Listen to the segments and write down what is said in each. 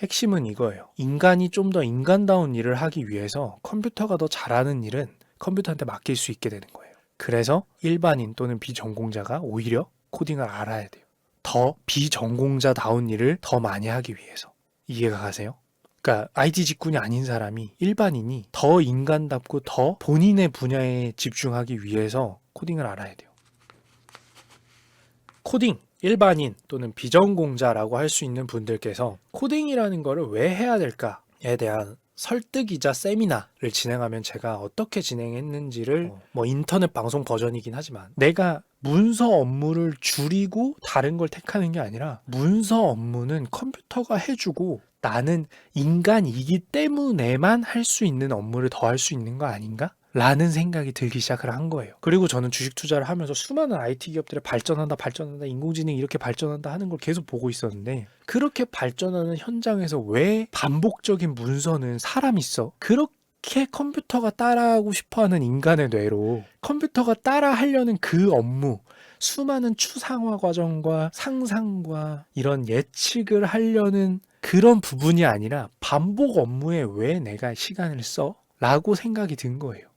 핵심은 이거예요. 인간이 좀 더 인간다운 일을 하기 위해서 컴퓨터가 더 잘하는 일은 컴퓨터한테 맡길 수 있게 되는 거예요. 그래서 일반인 또는 비전공자가 오히려 코딩을 알아야 돼요. 더 비전공자다운 일을 더 많이 하기 위해서. 이해가 가세요? 그러니까 IT 직군이 아닌 사람이 일반인이 더 인간답고 더 본인의 분야에 집중하기 위해서 코딩을 알아야 돼요. 코딩 일반인 또는 비전공자라고 할 수 있는 분들께서 코딩이라는 거를 왜 해야 될까에 대한 설득이자 세미나를 진행하면 제가 어떻게 진행했는지를 뭐 인터넷 방송 버전이긴 하지만 내가 문서 업무를 줄이고 다른 걸 택하는 게 아니라 문서 업무는 컴퓨터가 해주고 나는 인간이기 때문에만 할 수 있는 업무를 더 할 수 있는 거 아닌가? 라는 생각이 들기 시작을 한 거예요. 그리고 저는 주식 투자를 하면서 수많은 IT 기업들이 발전한다, 발전한다, 인공지능이 이렇게 발전한다 하는 걸 계속 보고 있었는데 그렇게 발전하는 현장에서 왜 반복적인 문서는 사람이 써? 그렇게 컴퓨터가 따라하고 싶어 하는 인간의 뇌로 컴퓨터가 따라 하려는 그 업무, 수많은 추상화 과정과 상상과 이런 예측을 하려는 그런 부분이 아니라 반복 업무에 왜 내가 시간을 써? 라고 생각이 든 거예요.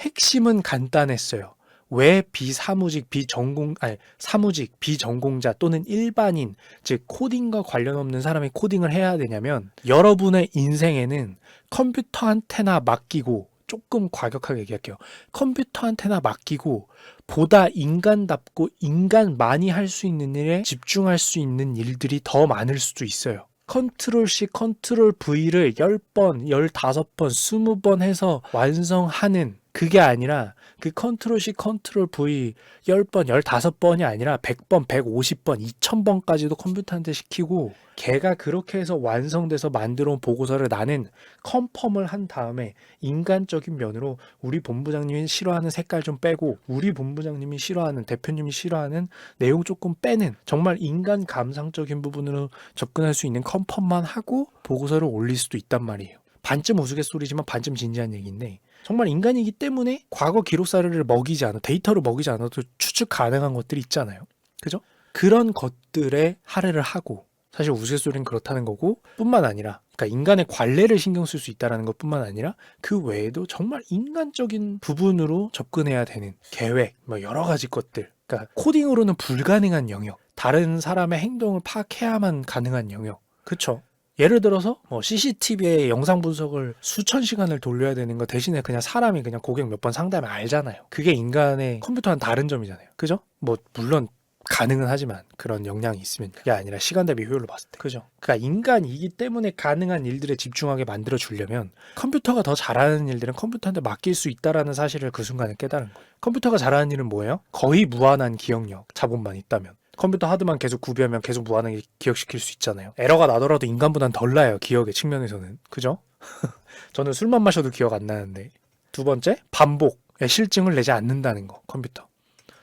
핵심은 간단했어요. 왜 비사무직, 비전공, 아니, 사무직, 비전공자 또는 일반인, 즉, 코딩과 관련 없는 사람이 코딩을 해야 되냐면, 여러분의 인생에는 컴퓨터한테나 맡기고, 조금 과격하게 얘기할게요. 컴퓨터한테나 맡기고, 보다 인간답고 인간만이 할 수 있는 일에 집중할 수 있는 일들이 더 많을 수도 있어요. 컨트롤 C, 컨트롤 V를 10번, 15번, 20번 해서 완성하는 그게 아니라 그 컨트롤 C, 컨트롤 V 10번, 15번이 아니라 100번, 150번, 2000번까지도 컴퓨터한테 시키고 걔가 그렇게 해서 완성돼서 만들어 온 보고서를 나는 컨펌을 한 다음에 인간적인 면으로 우리 본부장님이 싫어하는 색깔 좀 빼고 우리 본부장님이 싫어하는 대표님이 싫어하는 내용 조금 빼는 정말 인간 감상적인 부분으로 접근할 수 있는 컨펌만 하고 보고서를 올릴 수도 있단 말이에요. 반쯤 우스갯소리지만 반쯤 진지한 얘기인데 정말 인간이기 때문에 과거 기록사를 먹이지 않아 데이터를 먹이지 않아도 추측 가능한 것들이 있잖아요. 그죠? 그런 것들에 할애를 하고 사실 우스갯소리는 그렇다는 거고 뿐만 아니라 그러니까 인간의 관례를 신경 쓸 수 있다는 것뿐만 아니라 그 외에도 정말 인간적인 부분으로 접근해야 되는 계획 뭐 여러 가지 것들 그러니까 코딩으로는 불가능한 영역 다른 사람의 행동을 파악해야만 가능한 영역 그쵸 예를 들어서 뭐 CCTV에 영상 분석을 수천 시간을 돌려야 되는 거 대신에 그냥 사람이 그냥 고객 몇 번 상담하면 알잖아요. 그게 인간의 컴퓨터와는 다른 점이잖아요. 그죠? 뭐 물론 가능은 하지만 그런 역량이 있으면 그게 아니라 시간 대비 효율로 봤을 때 그죠? 그러니까 인간이기 때문에 가능한 일들에 집중하게 만들어 주려면 컴퓨터가 더 잘하는 일들은 컴퓨터한테 맡길 수 있다라는 사실을 그 순간에 깨달은 거예요. 컴퓨터가 잘하는 일은 뭐예요? 거의 무한한 기억력, 자본만 있다면. 컴퓨터 하드만 계속 구비하면 계속 무한하게 기억시킬 수 있잖아요. 에러가 나더라도 인간보단 덜 나요. 기억의 측면에서는. 그죠? 저는 술만 마셔도 기억 안 나는데. 두 번째, 반복의 실증을 내지 않는다는 거. 컴퓨터.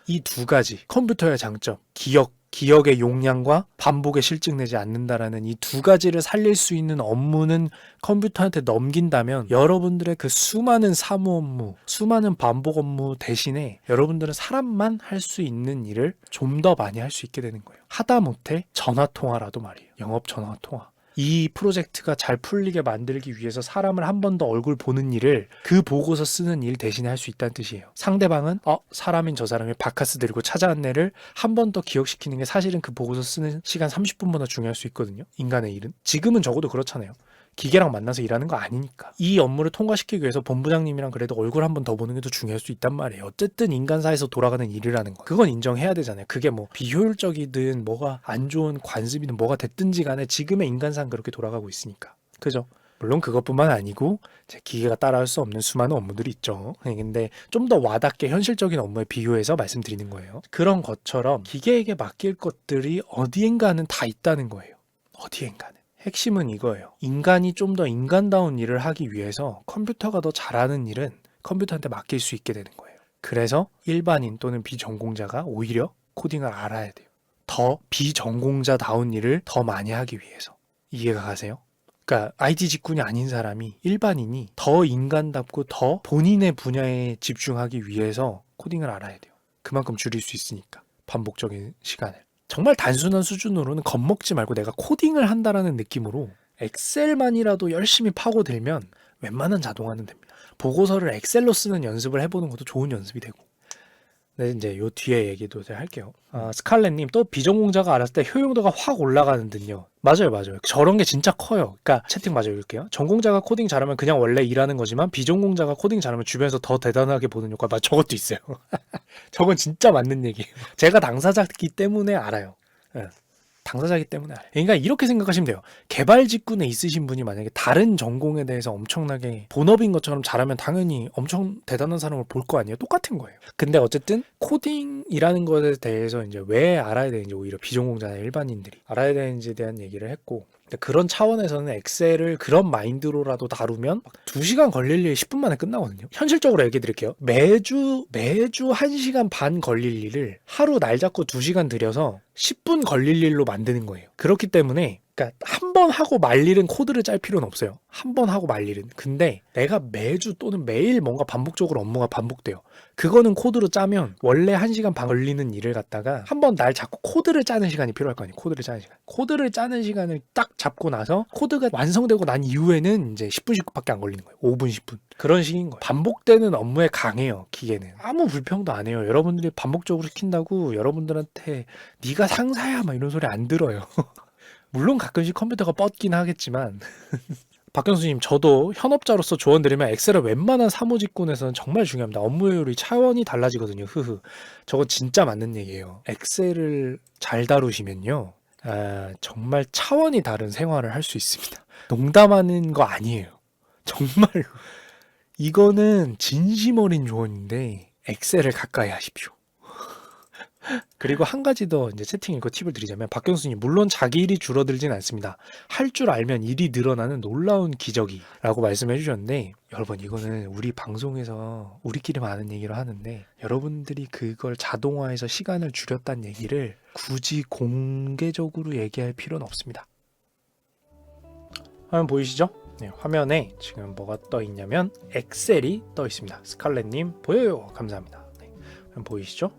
이 두 가지 컴퓨터의 장점, 기억, 기억의 용량과 반복의 실증 내지 않는다라는 이 두 가지를 살릴 수 있는 업무는 컴퓨터한테 넘긴다면 여러분들의 그 수많은 사무 업무, 수많은 반복 업무 대신에 여러분들은 사람만 할 수 있는 일을 좀 더 많이 할 수 있게 되는 거예요. 하다못해 전화 통화라도 말이에요. 영업 전화 통화. 이 프로젝트가 잘 풀리게 만들기 위해서 사람을 한 번 더 얼굴 보는 일을 그 보고서 쓰는 일 대신에 할 수 있다는 뜻이에요. 상대방은 어 사람인 저 사람이 바카스 들고 찾아온 애를 한 번 더 기억시키는 게 사실은 그 보고서 쓰는 시간 30분보다 중요할 수 있거든요. 인간의 일은 지금은 적어도 그렇잖아요. 기계랑 만나서 일하는 거 아니니까. 이 업무를 통과시키기 위해서 본부장님이랑 그래도 얼굴 한 번 더 보는 게 더 중요할 수 있단 말이에요. 어쨌든 인간사에서 돌아가는 일이라는 거. 그건 인정해야 되잖아요. 그게 뭐 비효율적이든 뭐가 안 좋은 관습이든 뭐가 됐든지 간에 지금의 인간상 그렇게 돌아가고 있으니까. 그죠? 물론 그것뿐만 아니고 제 기계가 따라할 수 없는 수많은 업무들이 있죠. 네, 근데 좀 더 와닿게 현실적인 업무에 비유해서 말씀드리는 거예요. 그런 것처럼 기계에게 맡길 것들이 어디엔가는 다 있다는 거예요. 어디엔가는. 핵심은 이거예요. 인간이 좀 더 인간다운 일을 하기 위해서 컴퓨터가 더 잘하는 일은 컴퓨터한테 맡길 수 있게 되는 거예요. 그래서 일반인 또는 비전공자가 오히려 코딩을 알아야 돼요. 더 비전공자다운 일을 더 많이 하기 위해서. 이해가 가세요? 그러니까 IT 직군이 아닌 사람이 일반인이 더 인간답고 더 본인의 분야에 집중하기 위해서 코딩을 알아야 돼요. 그만큼 줄일 수 있으니까 반복적인 시간을. 정말 단순한 수준으로는 겁먹지 말고 내가 코딩을 한다라는 느낌으로 엑셀만이라도 열심히 파고들면 웬만한 자동화는 됩니다. 보고서를 엑셀로 쓰는 연습을 해보는 것도 좋은 연습이 되고. 네, 이제 요 뒤에 얘기도 제가 할게요. 아, 스칼렛님 또 비전공자가 알았을 때 효용도가 확 올라가는 듯요. 맞아요, 맞아요. 저런 게 진짜 커요. 그러니까 채팅 맞아요, 읽을게요. 전공자가 코딩 잘하면 그냥 원래 일하는 거지만 비전공자가 코딩 잘하면 주변에서 더 대단하게 보는 효과. 맞, 저것도 있어요. 저건 진짜 맞는 얘기예요. 제가 당사자기 때문에 알아요. 예. 당사자기 때문에. 그러니까 이렇게 생각하시면 돼요. 개발 직군에 있으신 분이 만약에 다른 전공에 대해서 엄청나게 본업인 것처럼 잘하면 당연히 엄청 대단한 사람을 볼 거 아니에요. 똑같은 거예요. 근데 어쨌든 코딩이라는 것에 대해서 이제 왜 알아야 되는지 오히려 비전공자나 일반인들이 알아야 되는지에 대한 얘기를 했고 근데 그런 차원에서는 엑셀을 그런 마인드로라도 다루면 막 2시간 걸릴 일이 10분 만에 끝나거든요. 현실적으로 얘기해 드릴게요. 매주 매주 1시간 반 걸릴 일을 하루 날 잡고 2시간 들여서 10분 걸릴 일로 만드는 거예요. 그렇기 때문에 그러니까 한 번 하고 말 일은 코드를 짤 필요는 없어요. 한 번 하고 말 일은. 근데 내가 매주 또는 매일 뭔가 반복적으로 업무가 반복돼요. 그거는 코드로 짜면 원래 1시간 반 걸리는 일을 갖다가 한 번 날 잡고 코드를 짜는 시간이 필요할 거 아니에요. 코드를 짜는 시간. 코드를 짜는 시간을 딱 잡고 나서 코드가 완성되고 난 이후에는 이제 10분씩밖에 안 걸리는 거예요. 5분, 10분. 그런 식인 거예요. 반복되는 업무에 강해요. 기계는. 아무 불평도 안 해요. 여러분들이 반복적으로 시킨다고 여러분들한테 네가 상사야 막 이런 소리 안 들어요. 물론 가끔씩 컴퓨터가 뻗긴 하겠지만 박경수님 저도 현업자로서 조언 드리면 엑셀은 웬만한 사무직군에서는 정말 중요합니다. 업무 효율이 차원이 달라지거든요. 흐흐. 저거 진짜 맞는 얘기예요. 엑셀을 잘 다루시면요. 아, 정말 차원이 다른 생활을 할 수 있습니다. 농담하는 거 아니에요. 정말 이거는 진심 어린 조언인데 엑셀을 가까이 하십시오. 그리고 한 가지 더 이제 채팅 읽고 팁을 드리자면 박경수님 물론 자기 일이 줄어들진 않습니다. 할 줄 알면 일이 늘어나는 놀라운 기적이라고 말씀해 주셨는데 여러분 이거는 우리 방송에서 우리끼리만 아는 얘기로 하는데 여러분들이 그걸 자동화해서 시간을 줄였다는 얘기를 굳이 공개적으로 얘기할 필요는 없습니다. 화면 보이시죠? 네, 화면에 지금 뭐가 떠 있냐면 엑셀이 떠 있습니다. 스칼렛님 보여요. 감사합니다. 네, 화면 보이시죠?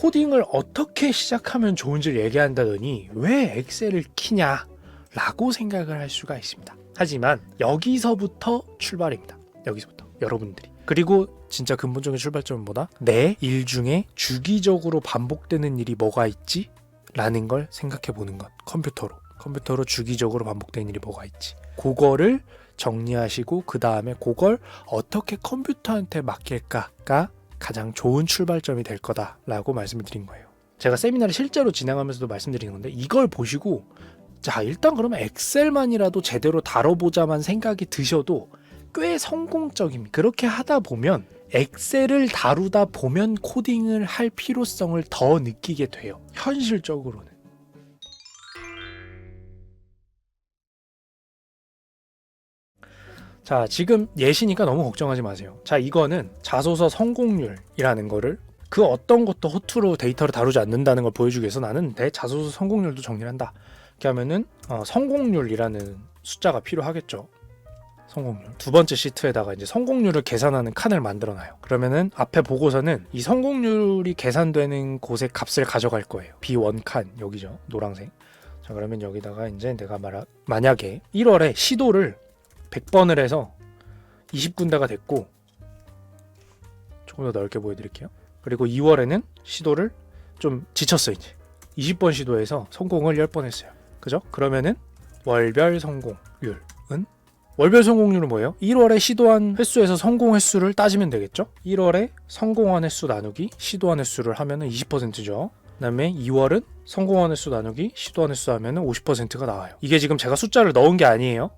코딩을 어떻게 시작하면 좋은지를 얘기한다더니 왜 엑셀을 키냐? 라고 생각을 할 수가 있습니다. 하지만 여기서부터 출발입니다. 여기서부터 여러분들이 그리고 진짜 근본적인 출발점은 뭐다? 내 일 중에 주기적으로 반복되는 일이 뭐가 있지? 라는 걸 생각해 보는 것. 컴퓨터로. 컴퓨터로 주기적으로 반복되는 일이 뭐가 있지? 그거를 정리하시고 그 다음에 그걸 어떻게 컴퓨터한테 맡길까가 가장 좋은 출발점이 될 거다라고 말씀을 드린 거예요. 제가 세미나를 실제로 진행하면서도 말씀드리는 건데 이걸 보시고 자 일단 그러면 엑셀만이라도 제대로 다뤄보자만 생각이 드셔도 꽤 성공적입니다. 그렇게 하다 보면 엑셀을 다루다 보면 코딩을 할 필요성을 더 느끼게 돼요. 현실적으로는. 자, 지금 예시니까 너무 걱정하지 마세요. 자, 이거는 자소서 성공률이라는 거를 그 어떤 것도 허투루 데이터를 다루지 않는다는 걸 보여주기 위해서 나는 내 자소서 성공률도 정리를 한다. 이렇게 하면은 어, 성공률이라는 숫자가 필요하겠죠. 성공률. 두 번째 시트에다가 이제 성공률을 계산하는 칸을 만들어 놔요. 그러면은 앞에 보고서는 이 성공률이 계산되는 곳의 값을 가져갈 거예요. B1 칸 여기죠. 노란색. 자, 그러면 여기다가 이제 내가 말하 만약에 1월에 시도를 100번을 해서 20군데가 됐고 조금 더 넓게 보여드릴게요. 그리고 2월에는 시도를 좀 지쳤어요 이제 20번 시도해서 성공을 10번 했어요. 그죠? 그러면은 월별 성공률은 월별 성공률은 뭐예요? 1월에 시도한 횟수에서 성공 횟수를 따지면 되겠죠? 1월에 성공한 횟수 나누기 시도한 횟수를 하면은 20%죠. 그다음에 2월은 성공한 횟수 나누기 시도한 횟수 하면은 50%가 나와요. 이게 지금 제가 숫자를 넣은 게 아니에요.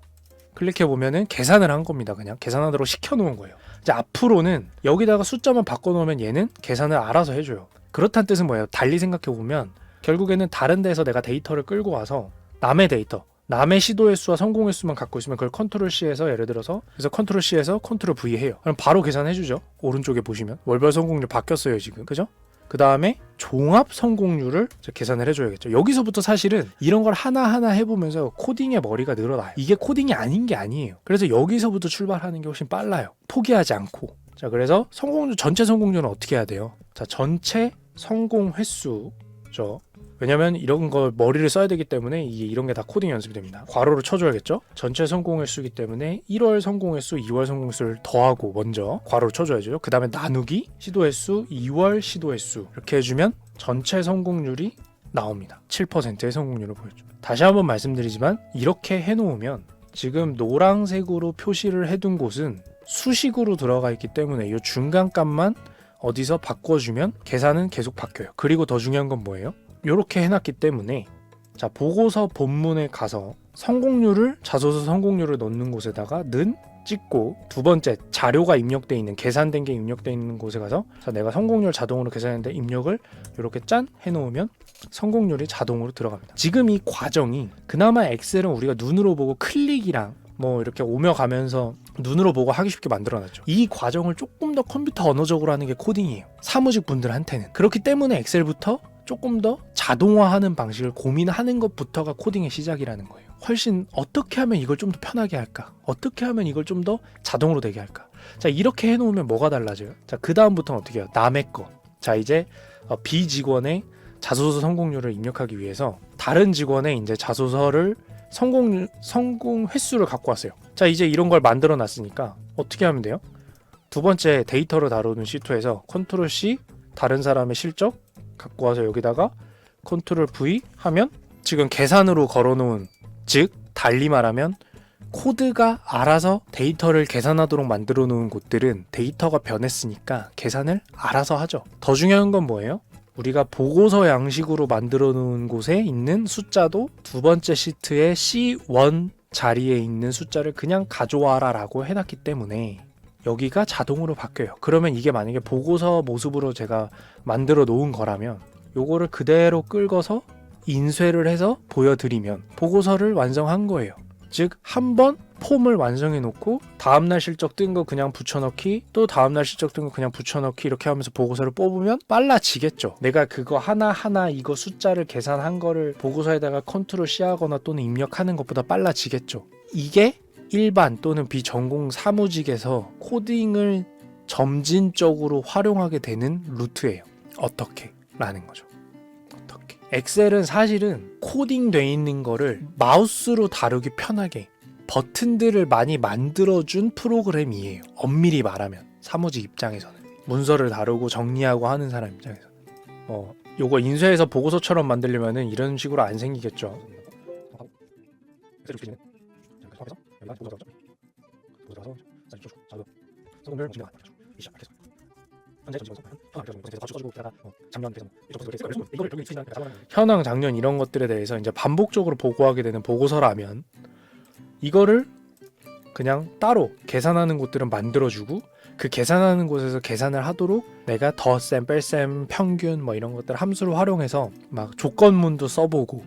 클릭해 보면은 계산을 한 겁니다. 그냥 계산하도록 시켜 놓은 거예요. 이제 앞으로는 여기다가 숫자만 바꿔 놓으면 얘는 계산을 알아서 해 줘요. 그렇다는 뜻은 뭐예요? 달리 생각해 보면 결국에는 다른 데서 내가 데이터를 끌고 와서 남의 데이터, 남의 시도 횟수와 성공 횟수만 갖고 있으면 그걸 컨트롤 C에서 예를 들어서 그래서 컨트롤 C에서 컨트롤 V 해요. 그럼 바로 계산해 주죠. 오른쪽에 보시면 월별 성공률 바뀌었어요 지금, 그죠? 그 다음에 종합 성공률을 계산을 해줘야겠죠. 여기서부터 사실은 이런 걸 하나하나 해보면서 코딩의 머리가 늘어나요. 이게 코딩이 아닌 게 아니에요. 그래서 여기서부터 출발하는 게 훨씬 빨라요. 포기하지 않고. 자, 그래서 성공률, 전체 성공률은 어떻게 해야 돼요? 자, 전체 성공 횟수죠. 왜냐면 이런 거 머리를 써야 되기 때문에 이게 이런 게 다 코딩 연습이 됩니다. 괄호를 쳐줘야겠죠? 전체 성공 횟수기 때문에 1월 성공 횟수, 2월 성공 횟수를 더하고 먼저 괄호를 쳐줘야죠. 그 다음에 나누기 시도 횟수, 2월 시도 횟수 이렇게 해주면 전체 성공률이 나옵니다. 7%의 성공률을 보여줘. 다시 한번 말씀드리지만 이렇게 해놓으면 지금 노란색으로 표시를 해둔 곳은 수식으로 들어가 있기 때문에 이 중간 값만 어디서 바꿔주면 계산은 계속 바뀌어요. 그리고 더 중요한 건 뭐예요? 이렇게 해놨기 때문에 자 보고서 본문에 가서 성공률을 자소서 성공률을 넣는 곳에다가 는 찍고 두 번째 자료가 입력돼 있는 계산된 게 입력돼 있는 곳에 가서 자 내가 성공률 자동으로 계산했는데 입력을 이렇게 짠 해놓으면 성공률이 자동으로 들어갑니다. 지금 이 과정이 그나마 엑셀은 우리가 눈으로 보고 클릭이랑 뭐 이렇게 오며 가면서 눈으로 보고 하기 쉽게 만들어놨죠. 이 과정을 조금 더 컴퓨터 언어적으로 하는 게 코딩이에요. 사무직 분들한테는 그렇기 때문에 엑셀부터 조금 더 자동화하는 방식을 고민하는 것부터가 코딩의 시작이라는 거예요. 훨씬 어떻게 하면 이걸 좀 더 편하게 할까? 어떻게 하면 이걸 좀 더 자동으로 되게 할까? 자 이렇게 해놓으면 뭐가 달라져요? 자 그 다음부터는 어떻게 해요? 남의 거. 자 이제 어, B 직원의 자소서 성공률을 입력하기 위해서 다른 직원의 이제 자소서를 성공 성공 횟수를 갖고 왔어요. 자 이제 이런 걸 만들어 놨으니까 어떻게 하면 돼요? 두 번째 데이터를 다루는 시트에서 컨트롤 C 다른 사람의 실적 갖고 와서 여기다가 컨트롤 V 하면 지금 계산으로 걸어놓은 즉 달리 말하면 코드가 알아서 데이터를 계산하도록 만들어 놓은 곳들은 데이터가 변했으니까 계산을 알아서 하죠. 더 중요한 건 뭐예요? 우리가 보고서 양식으로 만들어 놓은 곳에 있는 숫자도 두 번째 시트의 C1 자리에 있는 숫자를 그냥 가져와라 라고 해놨기 때문에 여기가 자동으로 바뀌어요. 그러면 이게 만약에 보고서 모습으로 제가 만들어 놓은 거라면 요거를 그대로 끌고서 인쇄를 해서 보여드리면 보고서를 완성한 거예요. 즉, 한 번 폼을 완성해 놓고 다음날 실적 뜬 거 그냥 붙여넣기 또 다음날 실적 뜬 거 그냥 붙여넣기 이렇게 하면서 보고서를 뽑으면 빨라지겠죠. 내가 그거 하나하나 이거 숫자를 계산한 거를 보고서에다가 컨트롤 C 하거나 또는 입력하는 것보다 빨라지겠죠. 이게 일반 또는 비전공 사무직에서 코딩을 점진적으로 활용하게 되는 루트예요. 어떻게? 라는 거죠. 어떻게? 엑셀은 사실은 코딩돼 있는 거를 마우스로 다루기 편하게 버튼들을 많이 만들어준 프로그램이에요. 엄밀히 말하면 사무직 입장에서는 문서를 다루고 정리하고 하는 사람 입장에서는 어 요거 인쇄해서 보고서처럼 만들려면은 이런 식으로 안 생기겠죠. 현황, 작년 이런 것들에 대해서 이제 반복적으로 보고하게 되는 보고서라면 이거를 그냥 따로 계산하는 곳들은 만들어주고 그 계산하는 곳에서 계산을 하도록 내가 덧셈, 뺄셈, 평균 뭐 이런 것들 함수를 활용해서 막 조건문도 써보고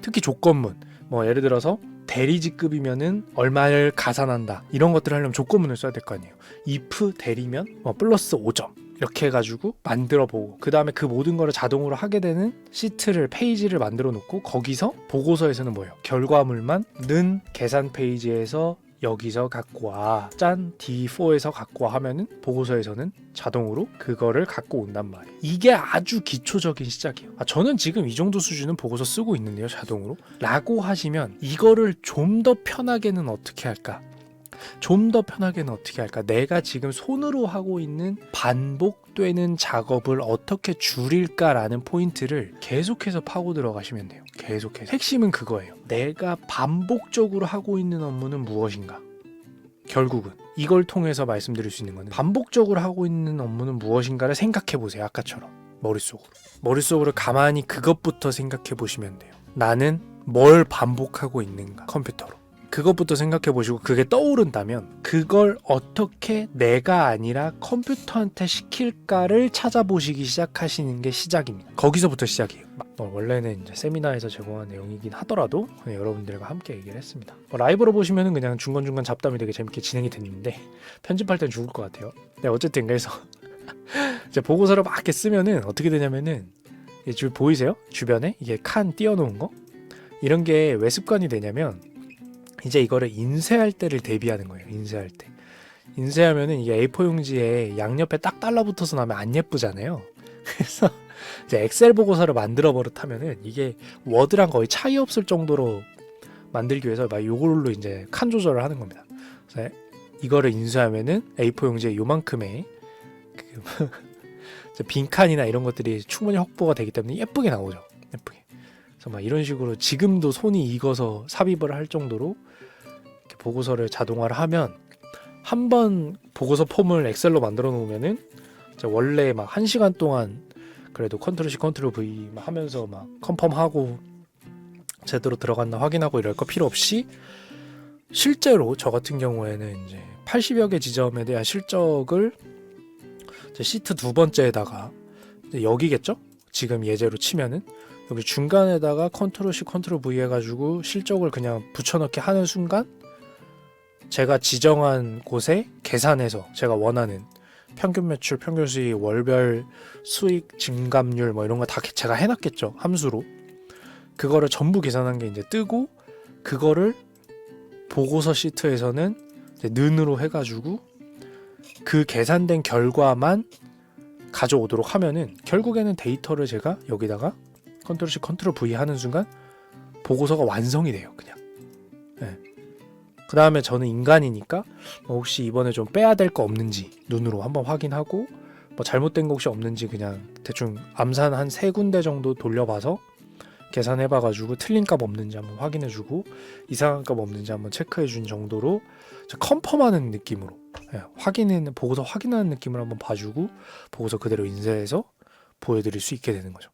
특히 조건문 뭐 예를 들어서 대리직급이면은 얼마를 가산한다 이런 것들을 하려면 조건문을 써야 될 거 아니에요. if 대리면 뭐 플러스 5점 이렇게 해가지고 만들어 보고 그 다음에 그 모든 거를 자동으로 하게 되는 시트를 페이지를 만들어 놓고 거기서 보고서에서는 뭐예요? 결과물만 는 계산 페이지에서 여기서 갖고 와. 짠 D4에서 갖고 와 하면은 보고서에서는 자동으로 그거를 갖고 온단 말이에요. 이게 아주 기초적인 시작이에요. 아, 저는 지금 이 정도 수준은 보고서 쓰고 있는데요, 자동으로. 라고 하시면 이거를 좀 더 편하게는 어떻게 할까? 좀 더 편하게는 어떻게 할까? 내가 지금 손으로 하고 있는 반복되는 작업을 어떻게 줄일까라는 포인트를 계속해서 파고 들어가시면 돼요. 계속해서. 핵심은 그거예요. 내가 반복적으로 하고 있는 업무는 무엇인가? 결국은 이걸 통해서 말씀드릴 수 있는 거는 반복적으로 하고 있는 업무는 무엇인가를 생각해 보세요. 아까처럼 머릿속으로. 머릿속으로 가만히 그것부터 생각해 보시면 돼요. 나는 뭘 반복하고 있는가? 컴퓨터로. 그것부터 생각해 보시고 그게 떠오른다면 그걸 어떻게 내가 아니라 컴퓨터한테 시킬까를 찾아보시기 시작하시는 게 시작입니다. 거기서부터 시작이에요. 어, 원래는 이제 세미나에서 제공한 내용이긴 하더라도 여러분들과 함께 얘기를 했습니다. 어, 라이브로 보시면은 그냥 중간중간 잡담이 되게 재밌게 진행이 됐는데 편집할 땐 죽을 것 같아요. 네, 어쨌든 그래서 이제 보고서를 막 이렇게 쓰면은 어떻게 되냐면은 주 보이세요? 주변에 이게 칸 띄워놓은 거 이런 게 왜 습관이 되냐면 이제 이거를 인쇄할 때를 대비하는 거예요. 인쇄할 때. 인쇄하면은 이게 A4 용지에 양옆에 딱 달라붙어서 나면 안 예쁘잖아요. 그래서 이제 엑셀 보고서를 만들어 버릇하면은 이게 워드랑 거의 차이 없을 정도로 만들기 위해서 막 요걸로 이제 칸 조절을 하는 겁니다. 그래서 이거를 인수하면은 A4 용지에 요만큼의 그 빈칸이나 이런 것들이 충분히 확보가 되기 때문에 예쁘게 나오죠. 예쁘게. 막 이런 식으로 지금도 손이 익어서 삽입을 할 정도로 보고서를 자동화를 하면 한 번 보고서 폼을 엑셀로 만들어 놓으면은 원래 막 한 시간 동안 그래도 컨트롤 C 컨트롤 V 막 하면서 막 컨펌하고 제대로 들어갔나 확인하고 이럴 거 필요 없이 실제로 저 같은 경우에는 이제 80여 개 지점에 대한 실적을 시트 두 번째에다가 여기겠죠? 지금 예제로 치면은 여기 중간에다가 컨트롤 C 컨트롤 V 해가지고 실적을 그냥 붙여넣기 하는 순간 제가 지정한 곳에 계산해서 제가 원하는 평균 매출, 평균 수익, 월별 수익 증감률 뭐 이런 거 다 제가 해놨겠죠 함수로. 그거를 전부 계산한 게 이제 뜨고 그거를 보고서 시트에서는 이제 는으로 해가지고 그 계산된 결과만 가져오도록 하면은 결국에는 데이터를 제가 여기다가 컨트롤 C 컨트롤 V 하는 순간 보고서가 완성이 돼요 그냥. 그 다음에 저는 인간이니까 뭐 혹시 이번에 좀 빼야 될 거 없는지 눈으로 한번 확인하고 뭐 잘못된 거 혹시 없는지 그냥 대충 암산 한 세 군데 정도 돌려봐서 계산해 봐가지고 틀린 값 없는지 한번 확인해 주고 이상한 값 없는지 한번 체크해 준 정도로 저 컨펌하는 느낌으로 예, 확인하는 보고서 확인하는 느낌을 한번 봐주고 보고서 그대로 인쇄해서 보여드릴 수 있게 되는 거죠.